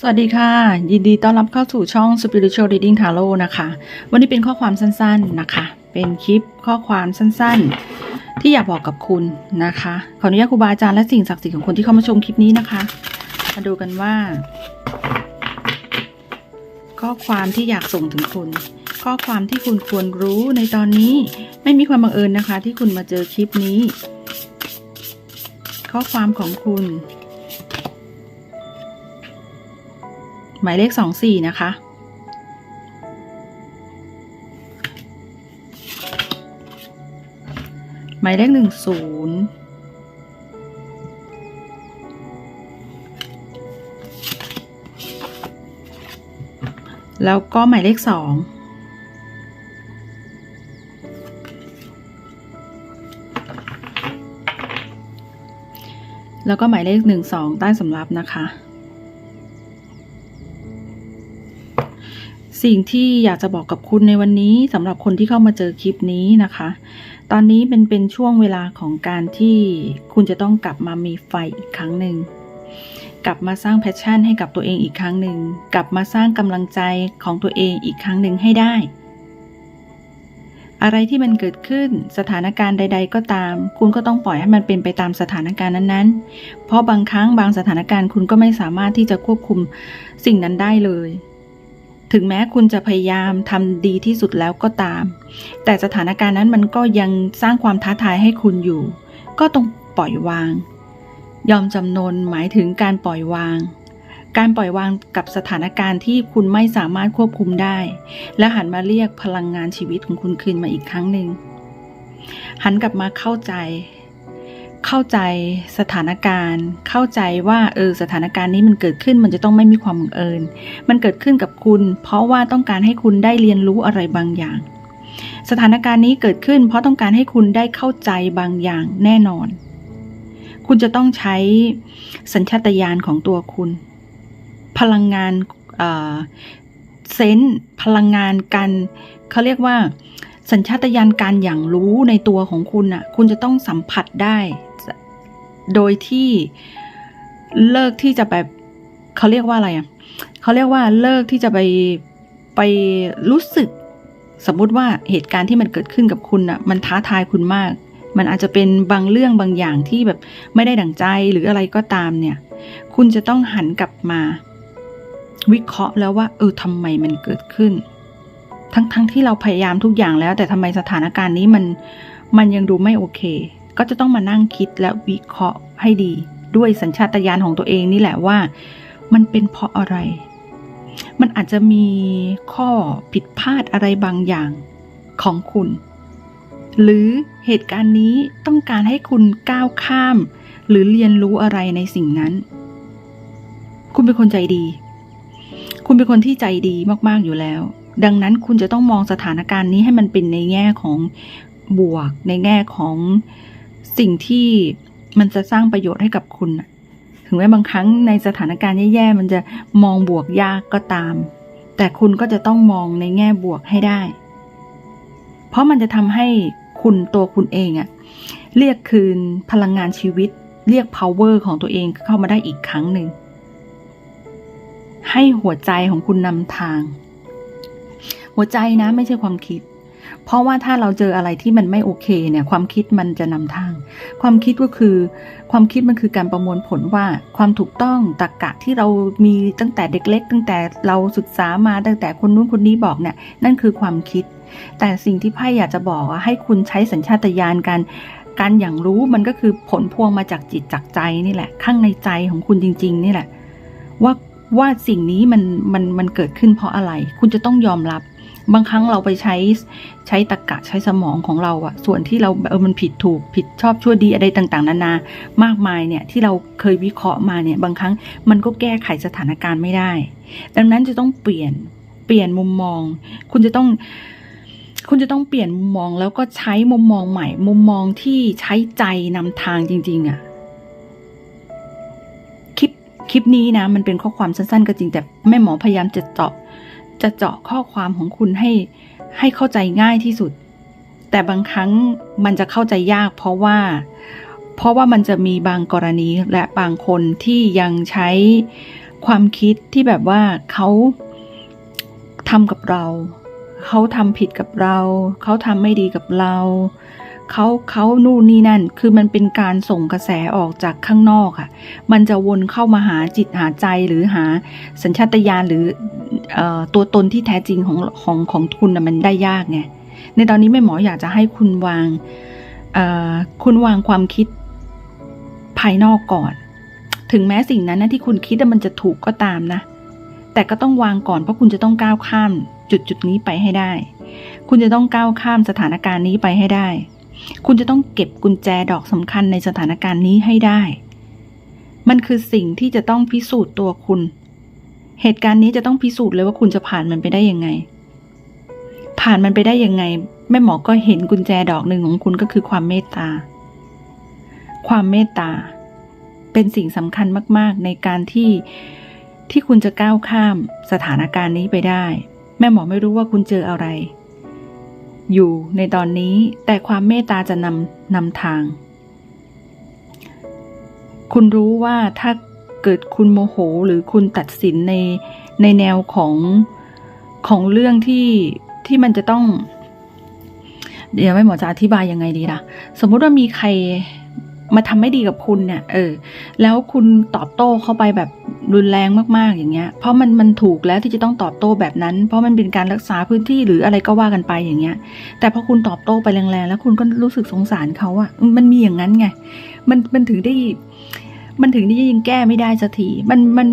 สวัสดีค่ะ ยินดีต้อนรับเข้าสู่ช่อง Spiritual Reading Tarot นะคะ วันนี้เป็นข้อความสั้นๆนะคะ เป็นคลิปข้อความสั้นๆ ที่อยากบอกกับคุณนะคะ ขออนุญาตครูบาอาจารย์และสิ่งศักดิ์สิทธิ์ของคนที่เข้ามาชมคลิปนี้นะคะ มาดูกันว่า ข้อความที่อยากส่งถึงคุณ ข้อความที่คุณควรรู้ในตอนนี้ไม่มีความบังเอิญนะคะ ที่คุณมาเจอคลิปนี้ ข้อความของคุณ หมายเลขสองสี่นะคะ หมายเลขหนึ่งศูนย์แล้วก็หมายเลขสองแล้วก็หมายเลขหนึ่งสองใต้สำรับนะคะ สิ่งที่อยากจะบอกกับคุณในวันนี้สำหรับคนที่เข้ามาเจอคลิปนี้นะคะ ตอนนี้เป็นเป็นช่วงเวลาของการที่คุณจะต้องกลับมามีไฟอีกครั้งหนึ่งกลับมาสร้างแพชชั่นให้กับตัวเองอีกครั้งหนึ่งกลับมาสร้างกำลังใจของตัวเองอีกครั้งหนึ่งให้ได้ อะไรที่มันเกิดขึ้นสถานการณ์ใด ๆ ก็ตาม คุณก็ต้องปล่อยให้มันเป็นไปตามสถานการณ์นั้นๆ เพราะบางครั้งบางสถานการณ์คุณก็ไม่สามารถที่จะควบคุมสิ่งนั้นได้เลย ถึงแม้คุณจะพยายามทำดีที่สุดแล้วก็ตาม แต่สถานการณ์นั้นมันก็ยังสร้างความท้าทายให้คุณอยู่ ก็ต้องปล่อยวาง ยอมจำนนหมายถึงการปล่อยวาง การปล่อยวางกับสถานการณ์ที่คุณไม่สามารถควบคุมได้ และหันมาเรียกพลังงานชีวิตของคุณคืนมาอีกครั้งหนึ่งหันกลับมาเข้าใจ เข้าใจสถานการณ์ เข้าใจว่าเออสถานการณ์นี้มันเกิดขึ้นมันจะต้องไม่มีความบังเอิญ มันเกิดขึ้นกับคุณ เพราะว่าต้องการให้คุณได้เรียนรู้อะไรบางอย่าง สถานการณ์นี้เกิดขึ้น เพราะต้องการให้คุณได้เข้าใจบางอย่างแน่นอน คุณจะต้องใช้สัญชาตญาณของตัวคุณ พลังงานเซนส์พลังงานการเขาเรียกว่าสัญชาตญาณการอย่างรู้ในตัวของคุณอะ คุณจะต้องสัมผัสได้ โดยที่เลิกที่จะแบบเขาเรียกว่าอะไรอะเขาเรียกว่าเลิกที่จะไปไปรู้สึก สมมุติว่าเหตุการณ์ที่มันเกิดขึ้นกับคุณอะ มันท้าทายคุณมาก มันอาจจะเป็นบางเรื่องบางอย่างที่แบบไม่ได้ดั่งใจหรืออะไรก็ตามเนี่ย คุณจะต้องหันกลับมา วิเคราะห์แล้วว่า เออทำไมมันเกิดขึ้น ทั้งๆทที่เราพยายามทุกอย่างแล้ว แต่ทำไมสถานการณ์นี้มันมันยังดูไม่โอเค ก็จะต้องมานั่งคิดและวิเคราะห์ให้ดี ด้วยสัญชาตญาณของตัวเองนี่แหละว่า มันเป็นเพราะอะไร มันอาจจะมีข้อผิดพลาดอะไรบางอย่างของคุณ หรือเหตุการณ์นี้ต้องการให้คุณก้าวข้าม หรือเรียนรู้อะไรในสิ่งนั้น คุณเป็นคนใจดี คุณเป็นคนที่ใจดีมากๆอยู่แล้ว ดังนั้นคุณจะต้องมองสถานการณ์นี้ให้มันเป็นในแง่ของบวกในแง่ของ สิ่งที่มันจะสร้างประโยชน์ให้กับคุณถึงแม้บางครั้งในสถานการณ์แย่ๆมันจะมองบวกยากก็ตาม แต่คุณก็จะต้องมองในแง่บวกให้ได้ เพราะมันจะทำให้คุณตัวคุณเองอะเรียกคืนพลังงานชีวิต เรียก power ของตัวเองเข้ามาได้อีกครั้งหนึ่ง ให้หัวใจของคุณนำทาง หัวใจนะไม่ใช่ความคิด เพราะว่าถ้าเราเจออะไรที่มันไม่โอเคเนี่ยความคิดมันจะนำทาง ความคิดก็คือ ความคิดมันคือการประมวลผลว่าความถูกต้องตรรกกะที่เรามีตั้งแต่เด็กเล็ก ตั้งแต่เราศึกษามาตั้งแต่คนนู้นคนนี้บอกเนี่ยนั่นคือความคิด แต่สิ่งที่ไพ่อยากจะบอกว่าให้คุณใช้สัญชาตญาณการการอย่างรู้มันก็คือผลพวงมาจากจิตจากใจนี่แหละ ข้างในใจของคุณจริง ๆ นี่แหละ ว่า ว่าสิ่งนี้มันมันมันเกิดขึ้นเพราะอะไร คุณจะต้องยอมรับบางครั้งเราไปใช้ใช้ตรรกะใช้สมองของเราอะส่วนที่เราเออมันผิดถูกผิดชอบชั่วดีอะไรต่างๆ นานามากมายเนี่ยที่เราเคยวิเคราะห์มาเนี่ยบางครั้งมันก็แก้ไขสถานการณ์ไม่ได้ ดังนั้นจะต้องเปลี่ยนเปลี่ยนมุมมอง คุณจะต้อง คุณจะต้องเปลี่ยนมุมมองแล้วก็ใช้มุมมองใหม่ มุมมองที่ใช้ใจนำทางจริง ๆอะ คลิปนี้นะ มันเป็นข้อความสั้นๆ ก็จริงแต่แม่หมอพยายามจะเจาะจะเจาะข้อความของคุณให้ให้เข้าใจง่ายที่สุด แต่บางครั้งมันจะเข้าใจยาก เพราะว่า เพราะว่ามันจะมีบางกรณีและบางคนที่ยังใช้ความคิดที่แบบว่าเขาทำกับเรา เขาทำผิดกับเรา เขาทำไม่ดีกับเรา เขาเขานู่นนี่นั่น คือมันเป็นการส่งกระแสออกจากข้างนอกอะ่ะ มันจะวนเข้ามาหาจิตหาใจหรือหาสัญชาตญาณหรืออตัวตนที่แท้จริงของของของคุณนะมันได้ยากไง ในตอนนี้แม่หมออยากจะให้คุณวางคุณวางความคิดภายนอกก่อน ถึงแม้สิ่งนั้นนะที่คุณคิดว่ามันจะถูกก็ตามนะ แต่ก็ต้องวางก่อนเพราะคุณจะต้องก้าวข้ามจุดจุดนี้ไปให้ได้ คุณจะต้องก้าวข้ามสถานการณ์นี้ไปให้ได้ คุณจะต้องเก็บกุญแจดอกสำคัญในสถานการณ์นี้ให้ได้ มันคือสิ่งที่จะต้องพิสูจน์ตัวคุณ เหตุการณ์นี้จะต้องพิสูจน์เลยว่าคุณจะผ่านมันไปได้ยังไง ผ่านมันไปได้ยังไง แม่หมอก็เห็นกุญแจดอกหนึ่งของคุณก็คือความเมตตา ความเมตตา เป็นสิ่งสำคัญมาก ๆ ในการที่ที่คุณจะก้าวข้ามสถานการณ์นี้ไปได้ แม่หมอไม่รู้ว่าคุณเจออะไร อยู่ในตอนนี้ แต่ความเมตตาจะนำนำทาง คุณรู้ว่าถ้าเกิดคุณโมโหหรือคุณตัดสินในในแนวของของเรื่องที่ที่มันจะต้อง เดี๋ยวไม่หมอจะอธิบายยังไงดีล่ะ สมมุติว่ามีใครมาทำไม่ดีกับคุณเนี่ย เออ แล้วคุณตอบโต้เข้าไปแบบ รุนแรงมากๆอย่างเงี้ย เพราะมันมันถูกแล้วที่จะต้องตอบโต้แบบนั้น เพราะมันเป็นการรักษาพื้นที่หรืออะไรก็ว่ากันไปอย่างเงี้ย แต่พอคุณตอบโต้ไปแรงๆ แล้วคุณก็รู้สึกสงสารเขาอะมันมีอย่างนั้นไง มันมันถึงได้ มันถึงที่ยังแก้ไม่ได้สักทีมันมัน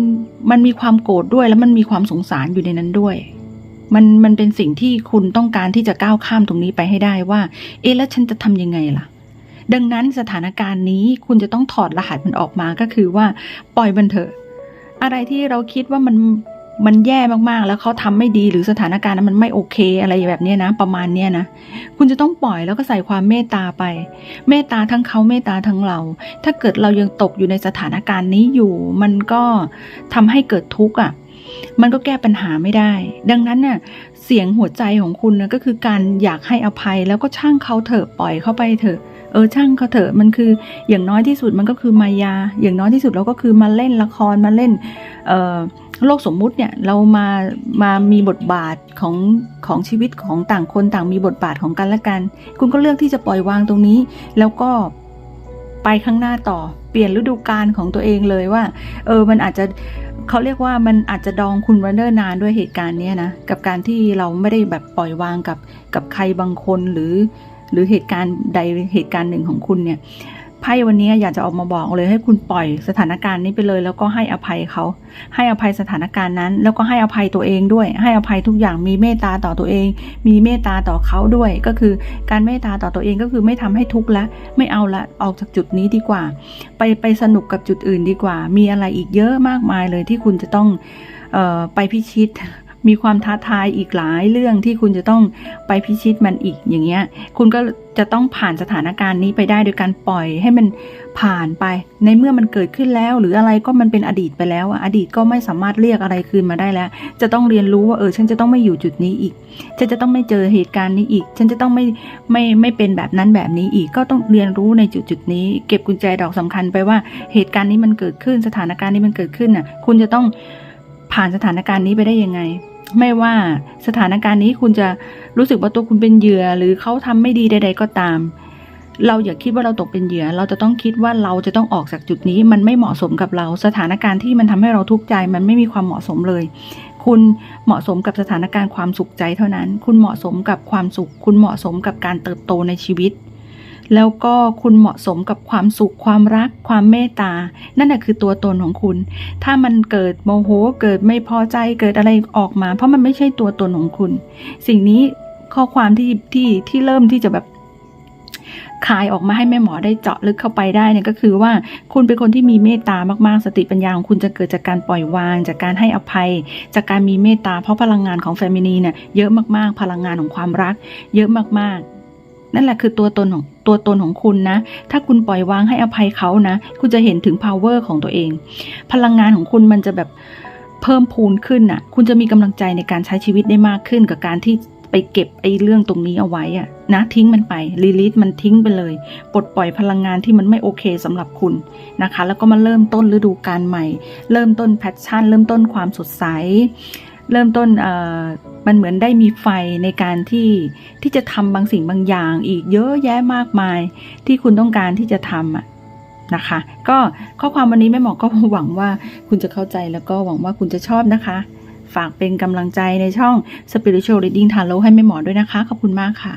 มันมีความโกรธด้วย แล้วมันมีความสงสารอยู่ในนั้นด้วยมันมันเป็นสิ่งที่คุณต้องการที่จะก้าวข้ามตรงนี้ไปให้ได้ว่า เอ๊ะแล้วฉันจะทำยังไงล่ะ ดังนั้นสถานการณ์นี้คุณจะต้องถอดรหัสมันออกมาก็คือว่าปล่อยมันเถอะ อะไรที่เราคิดว่ามันมันแย่มากๆ แล้วเขาทำไม่ดีหรือสถานการณ์นั้นมันไม่โอเคอะไรแบบนี้นะ ประมาณเนี้ยนะ คุณจะต้องปล่อยแล้วก็ใส่ความเมตตาไป เมตตาทั้งเขาเมตตาทั้งเรา ถ้าเกิดเรายังตกอยู่ในสถานการณ์นี้อยู่ มันก็ทำให้เกิดทุกข์อะ มันก็แก้ปัญหาไม่ได้ ดังนั้นเนี่ยเสียงหัวใจของคุณนะก็คือการอยากให้อภัยแล้วก็ช่างเขาเถอะปล่อยเขาไปเถอะ เออช่างเขาเถอะมันคืออย่างน้อยที่สุดมันก็คือมายา อย่างน้อยที่สุดเราก็คือมาเล่นละครมาเล่นโลกสมมุติเนี่ยเรามามามีบทบาทของของชีวิตของต่างคนต่างมีบทบาทของกันและกัน คุณก็เลือกที่จะปล่อยวางตรงนี้ แล้วก็ไปข้างหน้าต่อเปลี่ยนฤดูกาลของตัวเองเลยว่าเออมันอาจจะเขาเรียกว่ามันอาจจะดองคุณวันเดอร์นานด้วยเหตุการณ์เนี้ยนะกับการที่เราไม่ได้แบบปล่อยวางกับกับใครบางคนหรือ หรือเหตุการณ์ใดเหตุการณ์หนึ่งของคุณเนี่ยไพ่วันนี้อยากจะออกมาบอกเลยให้คุณปล่อยสถานการณ์นี้ไปเลย แล้วก็ให้อภัยเขา ให้อภัยสถานการณ์นั้น แล้วก็ให้อภัยตัวเองด้วย ให้อภัยทุกอย่างมีเมตตาต่อตัวเอง มีเมตตาต่อเขาด้วย ก็คือการเมตตาต่อตัวเองก็คือไม่ทำให้ทุกข์ละไม่เอาละออกจากจุดนี้ดีกว่า ไปไปสนุกกับจุดอื่นดีกว่า มีอะไรอีกเยอะมากมายเลยที่คุณจะต้องออไปพิชิต มีความท้าทายอีกหลายเรื่องที่คุณจะต้องไปพิชิตมันอีกอย่างเงี้ย คุณก็จะต้องผ่านสถานการณ์นี้ไปได้โดยการปล่อยให้มันผ่านไป ในเมื่อมันเกิดขึ้นแล้ว หรืออะไรก็มันเป็นอดีตไปแล้วอะอดีตก็ไม่สามารถเรียกอะไรคืนมาได้แล้ว จะต้องเรียนรู้ว่าเออฉันจะต้องไม่อยู่จุดนี้อีก ฉันจะต้องไม่เจอเหตุการณ์นี้อีก ฉันจะต้องไม่ไม่ไม่เป็นแบบนั้นแบบนี้อีก ก็ต้องเรียนรู้ในจุดจุดนี้ เก็บกุญแจดอกสำคัญไปว่าเหตุการณ์นี้มันเกิดขึ้นสถานการณ์นี้มันเกิดขึ้นน่ะ คุณจะต้อง ผ่านสถานการณ์นี้ไปได้ยังไง ไม่ว่าสถานการณ์นี้คุณจะรู้สึกว่าตัวคุณเป็นเหยื่อ หรือเขาทำไม่ดีใด ๆ ก็ตาม เราอย่าคิดว่าเราตกเป็นเหยื่อ เราจะต้องคิดว่าเราจะต้องออกจากจุดนี้ มันไม่เหมาะสมกับเรา สถานการณ์ที่มันทำให้เราทุกข์ใจ มันไม่มีความเหมาะสมเลย คุณเหมาะสมกับสถานการณ์ความสุขใจเท่านั้น คุณเหมาะสมกับความสุข คุณเหมาะสมกับการเติบโตในชีวิต แล้วก็คุณเหมาะสมกับความสุขความรัก ความเมตตา นั่นแหะคือตัวตนของคุณ ถ้ามันเกิดโมโหเกิดไม่พอใจเกิดอะไรออกมา เพราะมันไม่ใช่ตัวตนของคุณ สิ่งนี้ข้อความที่ที่ที่เริ่มที่จะแบบคายออกมาให้แม่หมอได้เจาะลึกเข้าไปได้เนี่ยก็คือว่าคุณเป็นคนที่มีเมตตามากๆ สติปัญญาของคุณจะเกิดจากการปล่อยวาง จากการให้อภัย จากการมีเมตตาเพราะพลังงานของแฟมินีเนี่ยเยอะมากๆ พลังงานของความรัก เยอะมากๆ นั่นแหละคือตัวตนของตัวตนของคุณนะ ถ้าคุณปล่อยวางให้อภัยเขานะ คุณจะเห็นถึง power ของตัวเอง พลังงานของคุณมันจะแบบเพิ่มพูนขึ้นน่ะ คุณจะมีกำลังใจในการใช้ชีวิตได้มากขึ้นกับการที่ไปเก็บไอ้เรื่องตรงนี้เอาไว้อะนะทิ้งมันไปรีลิสมันทิ้งไปเลย ปลดปล่อยพลังงานที่มันไม่โอเคสำหรับคุณนะคะ แล้วก็มาเริ่มต้นฤดูกาลใหม่ เริ่มต้นแพชชั่น เริ่มต้นความสดใส เริ่มต้นเอ่อมันเหมือนได้มีไฟในการที่ที่จะทำบางสิ่งบางอย่าง อีกเยอะแยะมากมายที่คุณต้องการที่จะทำอะนะคะ ก็ข้อความวันนี้แม่หมอก็หวังว่าคุณจะเข้าใจแล้วก็หวังว่าคุณจะชอบนะคะ ฝากเป็นกำลังใจในช่อง Spiritual Reading Tarot ให้แม่หมอด้วยนะคะ ขอบคุณมากค่ะ